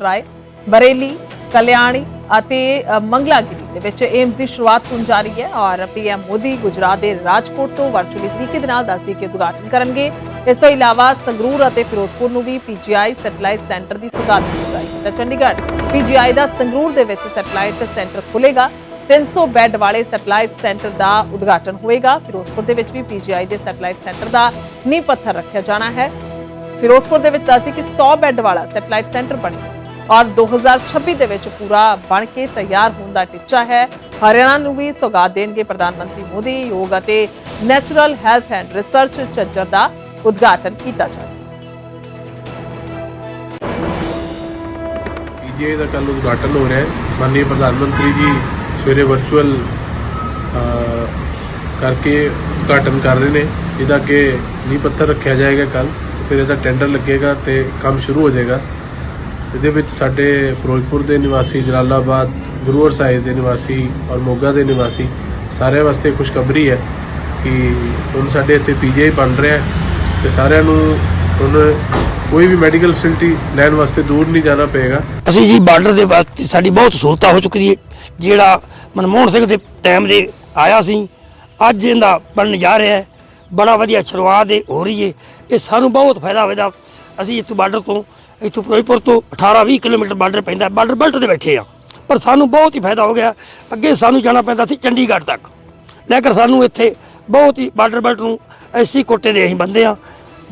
ਰਾਏ ਬਰੇਲੀ ਕਲਿਆਣੀ ਅਤੇ ਅ, ਮੰਗਲਾਗਿਰੀ ਦੇ ਵਿੱਚ ਏਮਸ ਦੀ ਸ਼ੁਰੂਆਤ ਹੋਣ ਜਾ ਰਹੀ ਹੈ ਔਰ ਪੀਐਮ ਮੋਦੀ ਗੁਜਰਾਤ ਦੇ ਰਾਜਕੋਟ ਤੋਂ ਵਰਚੁਅਲੀ ਤਰੀਕੇ ਦੇ ਨਾਲ ਦੱਸੀ ਕਿ ਉਦਘਾਟਨ ਕਰਨਗੇ। ਇਸ ਤੋਂ ਇਲਾਵਾ ਸੰਗਰੂਰ ਅਤੇ ਫਿਰੋਜ਼ਪੁਰ ਨੂੰ ਵੀ ਪੀਜੀਆਈ ਸੈਟੇਲਾਈਟ ਸੈਂਟਰ ਦੀ ਸੁਗਾਤ ਦਿੱਤੀ ਜਾਏਗੀ ਤਾਂ ਚੰਡੀਗੜ੍ਹ ਪੀਜੀਆਈ ਦਾ ਸੰਗਰੂਰ ਦੇ ਵਿੱਚ ਸੈਟੇਲਾਈਟ ਸੈਂਟਰ ਖੁੱਲੇਗਾ 300 ਬੈੱਡ ਵਾਲੇ ਸੈਟੇਲਾਈਟ ਸੈਂਟਰ ਦਾ ਉਦਘਾਟਨ ਹੋਏਗਾ। ਫਿਰੋਜ਼ਪੁਰ ਦੇ ਵਿੱਚ ਵੀ ਪੀਜੀਆਈ ਦੇ ਸੈਟੇਲਾਈਟ ਸੈਂਟਰ ਦਾ ਨੀਂਹ ਪੱਥਰ ਰੱਖਿਆ ਜਾਣਾ ਹੈ। ਫਿਰੋਜ਼ਪੁਰ ਦੇ ਵਿੱਚ ਦੱਸਦੀ ਕਿ 100 ਬੈੱਡ ਵਾਲਾ ਸੈਟੇਲਾਈਟ ਸੈਂਟਰ ਬਣੇਗਾ। ਔਰ 2026 ਦੇ ਵਿੱਚ ਪੂਰਾ ਬਣ ਕੇ ਤਿਆਰ ਹੋਣ ਦਾ ਟੀਚਾ ਹੈ। ਹਰਿਆਣਾ ਨੂੰ ਵੀ ਸੌਗਾਤ ਦੇਣਗੇ ਪ੍ਰਧਾਨ ਮੰਤਰੀ ਮੋਦੀ। ਯੋਗ ਅਤੇ natural health and research Jhajjar ਦਾ ਉਦਘਾਟਨ ਕੀਤਾ ਜਾਏਗਾ ਪੀਜੀਆਈ ਦਾ ਕੱਲ ਉਦਘਾਟਨ ਹੋ ਰਿਹਾ ਹੈ। ਮਾਨਨੀय ਪ੍ਰਧਾਨ ਮੰਤਰੀ ਜੀ ਸਵੇਰੇ ਵਰਚੁਅਲ ਕਰਕੇ ਉਦਘਾਟਨ ਕਰ ਰਹੇ ਨੇ। ਜਿਹਦਾ ਕਿ ਨੀਂਹ ਪੱਥਰ ਰੱਖਿਆ ਜਾਏਗਾ ਕੱਲ ਫਿਰ ਇਹਦਾ ਟੈਂਡਰ ਲੱਗੇਗਾ ਤੇ ਕੰਮ ਸ਼ੁਰੂ ਹੋ ਜਾਏਗਾ। ਇਹਦੇ ਵਿੱਚ ਸਾਡੇ ਫਿਰੋਜ਼ਪੁਰ ਦੇ ਨਿਵਾਸੀ, ਜਲਾਲਾਬਾਦ ਗੁਰੂਵਰ ਸਾਹਿਬ ਦੇ ਨਿਵਾਸੀ ਔਰ ਮੋਗਾ ਦੇ ਨਿਵਾਸੀ ਸਾਰਿਆਂ ਵਾਸਤੇ ਖੁਸ਼ਖਬਰੀ ਹੈ ਕਿ ਹੁਣ ਸਾਡੇ ਇੱਥੇ ਪੀਜੀਆਈ ਬਣ ਰਿਹਾ ਹੈ ਤੇ ਸਾਰਿਆਂ ਨੂੰ ਹੁਣ ਕੋਈ ਵੀ ਮੈਡੀਕਲ ਫੈਸਿਲਿਟੀ ਲੈਣ ਵਾਸਤੇ ਦੂਰ ਨਹੀਂ ਜਾਣਾ ਪਏਗਾ। ਅਸੀਂ ਜੀ ਬਾਰਡਰ ਦੇ ਵਾਸਤੇ ਸਾਡੀ ਬਹੁਤ ਸਹੂਲਤਾਂ ਹੋ ਚੁੱਕੀ ਹੈ। ਜਿਹੜਾ ਮਨਮੋਹਨ ਸਿੰਘ ਦੇ ਟਾਈਮ ਦੇ ਆਇਆ ਸੀ, ਅੱਜ ਇਹਦਾ ਬਣਨ ਜਾ ਰਿਹਾ ਹੈ। ਬੜਾ ਵਧੀਆ ਸ਼ੁਰੂਆਤ ਹੋ ਰਹੀ ਹੈ। ਇਹ ਸਾਨੂੰ ਬਹੁਤ ਫਾਇਦਾ ਹੋਵੇਗਾ ਅਸੀਂ ਇੱਥੋਂ ਬਾਰਡਰ ਤੋਂ ਇੱਥੋਂ ਫਿਰੋਜ਼ਪੁਰ ਤੋਂ 18 20 ਕਿਲੋਮੀਟਰ ਬਾਰਡਰ ਪੈਂਦਾ, ਬਾਰਡਰ ਬੈਲਟ ਦੇ ਬੈਠੇ ਆ। ਪਰ ਸਾਨੂੰ ਬਹੁਤ ਹੀ ਫਾਇਦਾ ਹੋ ਗਿਆ। ਅੱਗੇ ਸਾਨੂੰ ਜਾਣਾ ਪੈਂਦਾ ਸੀ ਚੰਡੀਗੜ੍ਹ ਤੱਕ। ਲੇਕਿਨ ਸਾਨੂੰ ਇੱਥੇ ਬਹੁਤ ਹੀ ਬਾਰਡਰ ਬੈਲਟ ਨੂੰ ਐਸੀ ਕੋਟੇ ਦੇ ਅਸੀਂ ਬੰਦੇ ਆ,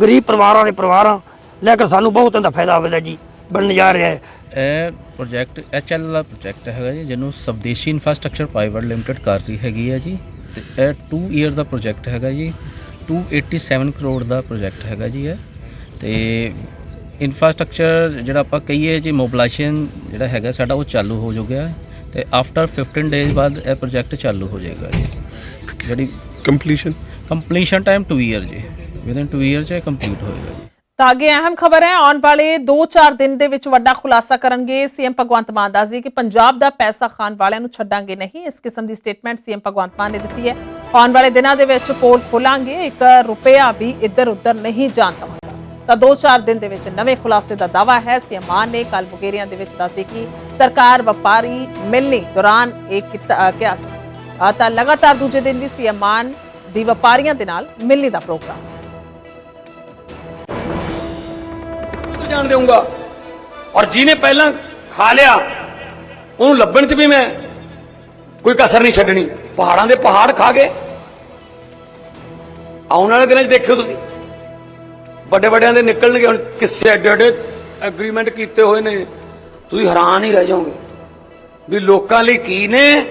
ਗਰੀਬ ਪਰਿਵਾਰਾਂ ਦੇ ਪਰਿਵਾਰਾਂ ਲੇਕਿਨ ਸਾਨੂੰ ਬਹੁਤ ਇਹਦਾ ਫਾਇਦਾ ਹੋਵੇਗਾ ਜੀ, ਬਣਨ ਜਾ ਰਿਹਾ ਹੈ। ਇਹ ਪ੍ਰੋਜੈਕਟ ਐਚਐਲ ਦਾ ਪ੍ਰੋਜੈਕਟ ਹੈਗਾ ਜੀ, ਜਿਹਨੂੰ ਸਵਦੇਸ਼ੀ ਇਨਫਰਾਸਟ੍ਰਕਚਰ ਪ੍ਰਾਈਵੇਟ ਲਿਮਟਿਡ ਕਰ ਰਹੀ ਹੈਗੀ ਹੈ ਜੀ। ਤੇ ਇਹ 2 ਇਅਰ ਦਾ ਪ੍ਰੋਜੈਕਟ ਹੈਗਾ ਜੀ। 287 ਕਰੋੜ ਦਾ ਪ੍ਰੋਜੈਕਟ ਹੈਗਾ ਜੀ ਇਹ। ਤੇ ਇਨਫਰਾਸਟ੍ਰਕਚਰ ਜਿਹੜਾ ਆਪਾਂ ਕਹੀਏ ਜੀ ਮੋਬਿਲਾਈਜੇਸ਼ਨ ਜਿਹੜਾ ਹੈਗਾ ਸਾਡਾ ਉਹ ਚਾਲੂ ਹੋ ਚੁੱਕਿਆ ਤੇ ਆਫਟਰ 15 ਡੇਜ਼ ਬਾਅਦ ਇਹ ਪ੍ਰੋਜੈਕਟ ਚਾਲੂ ਹੋ ਜਾਏਗਾ ਜੀ। ਜਿਹੜੀ ਕੰਪਲੀਸ਼ਨ ਕੰਪਲੀਸ਼ਨ ਟਾਈਮ 2 ਇਅਰ ਜੀ। ਵਿਦਨ 2 ਇਅਰ ਚ ਇਹ ਕੰਪਲੀਟ ਹੋਏਗਾ। ਜੀ ਤਾਂ ਅੱਗੇ ਅਹਿਮ ਖਬਰ ਹੈ ਆਉਣ ਵਾਲੇ 2-4 ਦਿਨ ਦੇ ਵਿੱਚ ਵੱਡਾ ਖੁਲਾਸਾ ਕਰਨਗੇ ਸੀਐਮ ਭਗਵੰਤ ਮਾਨ ਦੱਸਦੇ ਕਿ ਪੰਜਾਬ ਦਾ ਪੈਸਾ ਖਾਣ ਵਾਲਿਆਂ ਨੂੰ ਛੱਡਾਂਗੇ ਨਹੀਂ ਇਸ ਕਿਸਮ ਦੀ ਸਟੇਟਮੈਂਟ ਸੀਐਮ ਭਗਵੰਤ ਮਾਨ ਨੇ ਦਿੱਤੀ ਹੈ। ਆਉਣ ਵਾਲੇ ਦਿਨਾਂ ਦੇ ਵਿੱਚ ਪੋਲ ਖੋਲਾਂਗੇ ਇੱਕ ਰੁਪਿਆ ਵੀ ਇੱਧਰ ਉੱਧਰ ਨਹੀਂ ਜਾਣ ਦੇਵਾਂਗਾ। ਤਾਂ 2-4 ਦਿਨ ਦੇ ਵਿੱਚ ਨਵੇਂ ਖੁਲਾਸੇ ਦਾ ਦਾਵਾ ਹੈ। ਸੀਐਮ ਮਾਨ ਨੇ ਕੱਲ ਮੁਕੇਰੀਆਂ ਦੇ ਵਿੱਚ ਦੱਸੇ ਕਿ ਸਰਕਾਰ ਵਪਾਰੀ ਮਿਲਣੀ ਦੌਰਾਨ ਇਹ ਕਿਹਾ ਸੀ। ਤਾਂ ਲਗਾਤਾਰ ਦੂਜੇ ਦਿਨ ਵੀ ਸੀਐਮ ਮਾਨ ਦੀ ਵਪਾਰੀਆਂ ਦੇ ਨਾਲ ਮਿਲਣੀ ਦਾ ਪ੍ਰੋਗਰਾਮ। ਜਾਣ ਦੇਊਂਗਾ ਔਰ ਜਿਹਨੇ ਪਹਿਲਾਂ ਖਾ ਲਿਆ, ਉਹਨੂੰ ਲੱਭਣ 'ਚ ਵੀ ਮੈਂ ਕੋਈ ਕਸਰ ਨਹੀਂ ਛੱਡਣੀ। ਪਹਾੜਾਂ ਦੇ ਪਹਾੜ ਖਾ ਗਏ। ਆਉਣ ਵਾਲੇ ਦਿਨਾਂ 'ਚ ਦੇਖਿਓ ਤੁਸੀਂ। ਵੱਡੇ ਵੱਡਿਆਂ ਦੇ ਨਿਕਲਣਗੇ। ਹੁਣ ਕਿਸੇ ਐਡੇ ਐਡੇ ਐਗਰੀਮੈਂਟ ਕੀਤੇ ਹੋਏ ਨੇ, ਤੁਸੀਂ ਹੈਰਾਨ ਹੀ ਰਹਿ ਜਾਓਗੇ ਵੀ ਲੋਕਾਂ ਲਈ ਕੀ ਨੇ,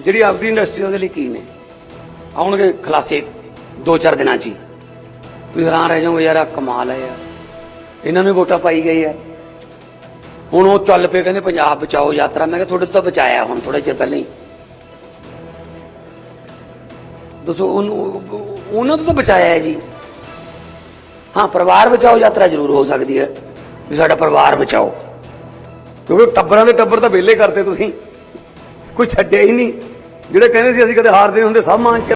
ਜਿਹੜੀ ਆਪਦੀ ਇੰਡਸਟਰੀ ਦੇ ਲਈ ਕੀ ਨੇ। ਆਉਣਗੇ ਖਲਾਸੇ 2-4 ਦਿਨਾਂ 'ਚ ਹੀ। ਤੁਸੀਂ ਹੈਰਾਨ ਰਹਿ ਜਾਓਗੇ, ਯਾਰ ਆ ਕਮਾਲ ਹੈ ਯਾਰ। ਇਹਨਾਂ ਨੂੰ ਵੀ ਵੋਟਾਂ ਪਾਈ ਗਈ ਹੈ। ਹੁਣ ਉਹ ਚੱਲ ਪਏ, ਕਹਿੰਦੇ ਪੰਜਾਬ ਬਚਾਓ ਯਾਤਰਾ। ਮੈਂ ਕਿਹਾ ਤੁਹਾਡੇ ਤੋਂ ਬਚਾਇਆ ਹੁਣ ਥੋੜੇ ਚਿਰ ਪਹਿਲਾਂ ਹੀ। ਦੱਸੋ, ਉਹਨੂੰ- ਉਹਨਾਂ ਤੋਂ ਤਾਂ ਬਚਾਇਆ ਹੈ ਜੀ। ਹਾਂ, ਪਰਿਵਾਰ ਬਚਾਓ ਯਾਤਰਾ ਜ਼ਰੂਰ ਹੋ ਸਕਦੀ ਹੈ ਵੀ ਸਾਡਾ ਪਰਿਵਾਰ ਬਚਾਓ। ਕਿਉਂਕਿ ਟੱਬਰਾਂ ਦੇ ਟੱਬਰ ਤਾਂ ਵਿਹਲੇ ਕਰਤੇ ਤੁਸੀਂ। ਕੋਈ ਛੱਡਿਆ ਹੀ ਨਹੀਂ। ਜਿਹੜੇ ਕਹਿੰਦੇ ਸੀ ਅਸੀਂ ਕਦੇ ਹਾਰਦੇ ਨਹੀਂ ਹੁੰਦੇ, ਸਭ ਮਾਂਜ ਕੇ